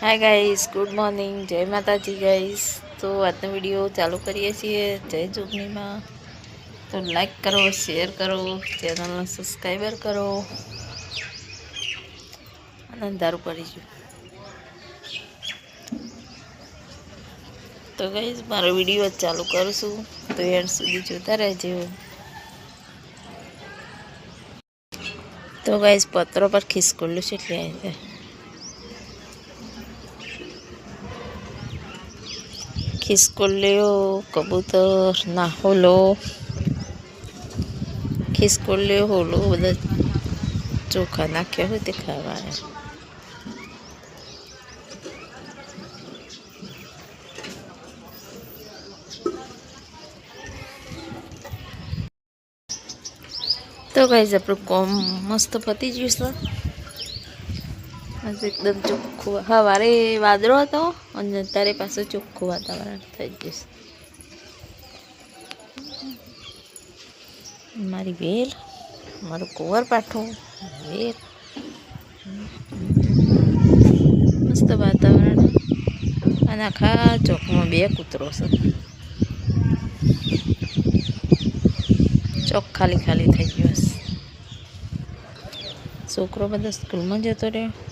Hi guys good morning જય માતાજી guys તો આજનો વીડિયો ચાલુ કરીએ છીએ. જય જોગનીમાં તો લાઈક કરો શેર કરો ચેનલને સબસ્ક્રાઈબર કરો. અને અંધારું પડી તો ગાઈસ મારો વીડિયો ચાલુ કરું છું. તો એન્ડ સુધી જોતા રહેજો. તો ગાઈસ પત્રો પર ખિસકોલું છે એટલે આવી જાય ખિસકોલીઓ કબૂતર ના હોલો ખિસકોલીઓ હોલો બધા ચોખા નાખ્યા હોય તે ખાવા તો ગાઈઝ આપણું કોમ મસ્ત પતી ગયું છે આજે એકદમ ચોખ્ખું સવારે વાદળો હતો અને અત્યારે પાછું ચોખ્ખું વાતાવરણ થઈ ગયું મારી વેલ, મારું કુંવર પાઠું વેલ. મસ્ત વાતાવરણ. અને આખા ચોકમાં બે કૂતરો છે. ચોક ખાલી ખાલી થઈ ગયો છે છોકરો બધા સ્કૂલમાં જતો રહ્યો.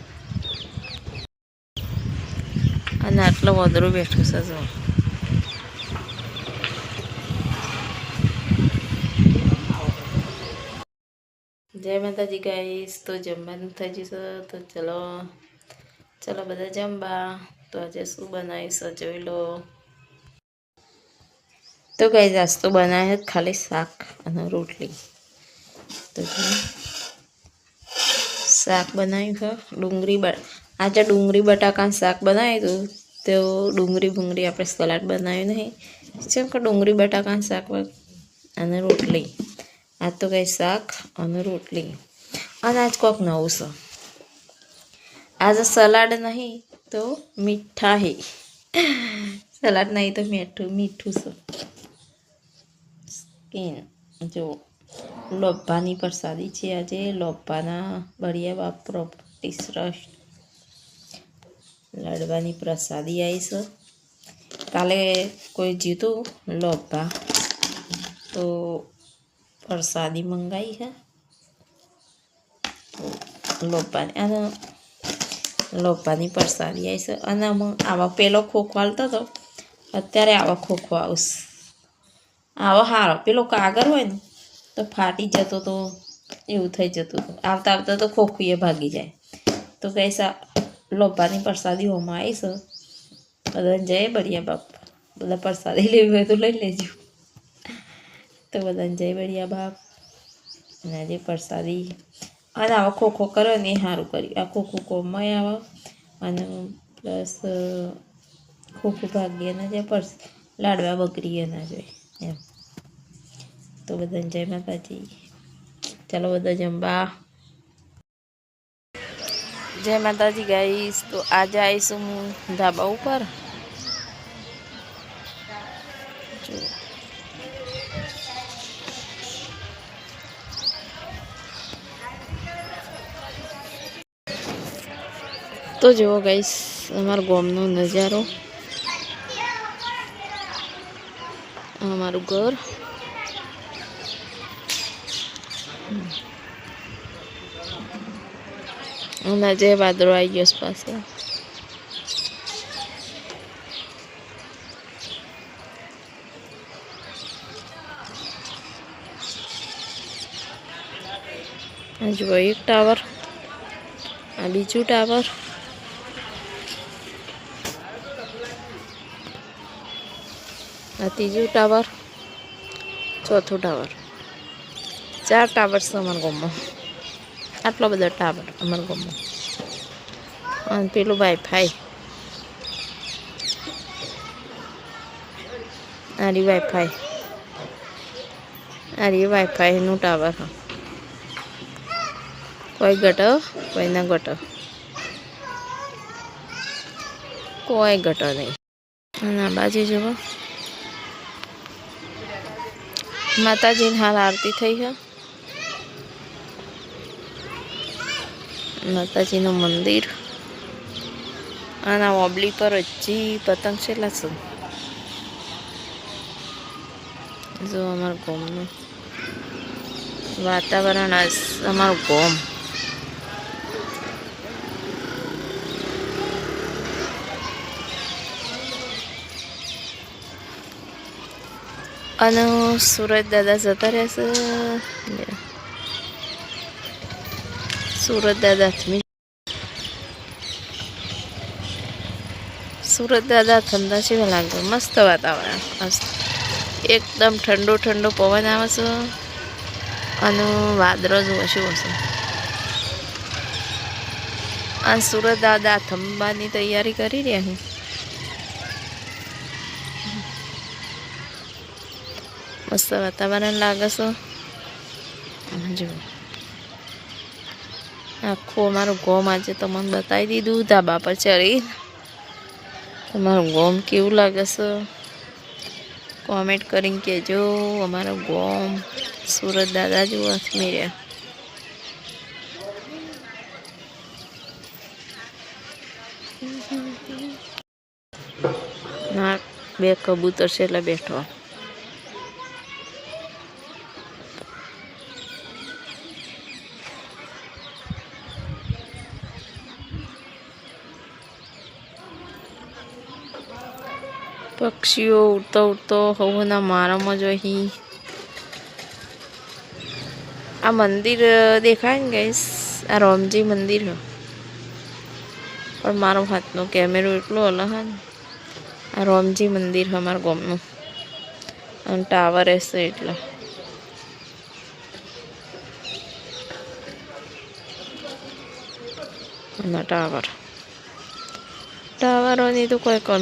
અને આટલો વદરો બેઠો છે જો. જય માતાજી ગાઈસ તો જમવાનું થઈ જશે તો ચલો ચલો બધા જમવા. તો આજે શું બનાવીશ જોઈ લો. તો ગાઈસ આજ તો બનાવે ખાલી શાક અને રોટલી. તો શાક બનાવ્યું છે, ડુંગળી આજે ડુંગળી બટાકાનું શાક બનાવ્યું હતું. તો ડુંગળી ભૂંગળી આપણે સલાડ બનાવ્યું નહીં. જેમ કે ડુંગળી, બટાકાનું શાક અને રોટલી. આ તો કંઈ શાક અને રોટલી. અને આજ કોક નવું છે. આજે સલાડ નહીં તો મીઠાઈ. સલાડ નહીં તો મીઠું મીઠું છે. સ્કીન. જો, લોભાની પ્રસાદી છે આજે. લોભાના બળિયા બાપ પ્રોપર્ટી ટ્રસ્ટ લાડવાની પ્રસાદી આવી છે કાલે કોઈ જીતું લોભા તો પ્રસાદી મંગાવી છે લોભાની અને લોભાની પ્રસાદી આવી છે અને આવા પેલો ખોખો હાલતો હતો અત્યારે આવા ખોખો આવશે. આવો હારો, પેલો કાગળ હોય ને, તો ફાટી જતો તો એવું થઈ જતું. આવતા આવતા તો ખોખું એ ભાગી જાય. તો કહીશા લોભાની પ્રસાદી હોમાં આવીશ બધાને જય બળિયા બાપ. બધા પ્રસાદી લેવી હોય તો લઈ લેજો. તો બધાને જય બળિયા બાપ. અને આજે પ્રસાદી. અને આવો ખોખો કરો ને એ સારું કર્યું. આ ખો કોમમાં આવે. અને પ્લસ, ખોખું ભાગીએ ના જાય પર્સ, લાડવા બગડીએ ના જોઈએ એમ. તો બધાને જય માતાજી. ચાલો બધા જમવા. જય માતાજી ગાઈશ તો આજે આવીશું હું ધાબા ઉપર. તો જુઓ ગાઈશ અમારા ગામનો નજારો. અમારું ઘર. અને જે વાદળો આવી ગયો પાસે જુઓ એક ટાવર આ બીજું ટાવર આ ત્રીજું ટાવર ચોથું ટાવર ચાર ટાવર અમારા ગામમાં આટલો બધો ટાવર અમારા ગામમાં. અને પેલું વાઈફાઈ આરી વાઈફાઈ આરી વાઈફાઈનું ટાવર, હા. કોઈ ઘટ કોઈ ના ઘટ કોઈ ઘટ નહીં. ના બાજુ જુઓ. માતાજીની હાલ આરતી થઈ છે. માતાજીનું મંદિર. આના ઓબલી પર હજી પતંગ છેલ્લા છે જો અમારું ગોમનું વાતાવરણ અમારું ગોમ. અને સુરત દાદા જતા રહેશે. સુરત દાદા સુરત દાદા ઠંડા છે લાગે મસ્ત વાતાવરણ એકદમ ઠંડો ઠંડો પવન આવે છે અને વાદળો જ ઓછું હશે આ સુરત દાદા થંબાની તૈયારી કરી રહ્યા હું મસ્ત વાતાવરણ લાગે છે જુઓ આખું અમારું ગોમ આજે તમને બતાવી દીધું, ધાબા પર ચડી તમારું ગોમ કેવું લાગે છે? કોમેન્ટ કરીને કહેજો, અમારો ગોમ સુરત દાદા જેવું હાથમી ના, બે કબૂતર છે એટલે બેઠો. પક્ષીઓ ઉડતો ઉડતો હવના મારામાં જ અહીં. આ મંદિર દેખાય ને ગઈસ આ રોમજી મંદિર પણ મારો હાથનો કેમેરો એટલો અલગ ને. આ રોમજી મંદિર હ મારા ગામનું. અને ટાવર હશે એટલે. ટાવર ટાવરોની તો કોઈ કમી